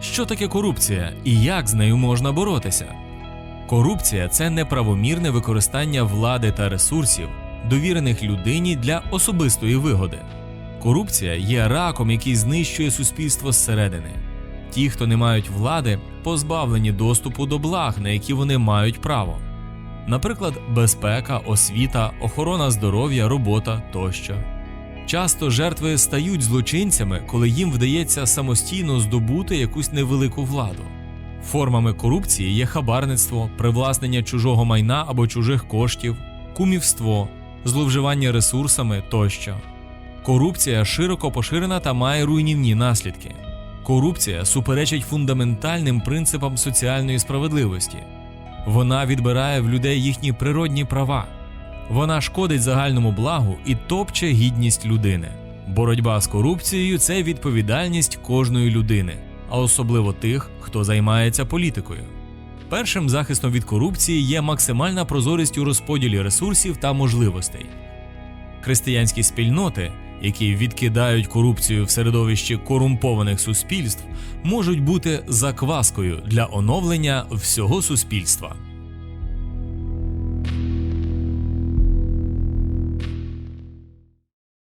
Що таке корупція і як з нею можна боротися? Корупція це неправомірне використання влади та ресурсів, довірених людині для особистої вигоди. Корупція є раком, який знищує суспільство зсередини. Ті, хто не мають влади, позбавлені доступу до благ, на які вони мають право. Наприклад, безпека, освіта, охорона здоров'я, робота тощо. Часто жертви стають злочинцями, коли їм вдається самостійно здобути якусь невелику владу. Формами корупції є хабарництво, привласнення чужого майна або чужих коштів, кумівство, зловживання ресурсами тощо. Корупція широко поширена та має руйнівні наслідки. Корупція суперечить фундаментальним принципам соціальної справедливості. Вона відбирає в людей їхні природні права. Вона шкодить загальному благу і топче гідність людини. Боротьба з корупцією це відповідальність кожної людини, а особливо тих, хто займається політикою. Першим захистом від корупції є максимальна прозорість у розподілі ресурсів та можливостей. Християнські спільноти, які відкидають корупцію в середовищі корумпованих суспільств, можуть бути закваскою для оновлення всього суспільства.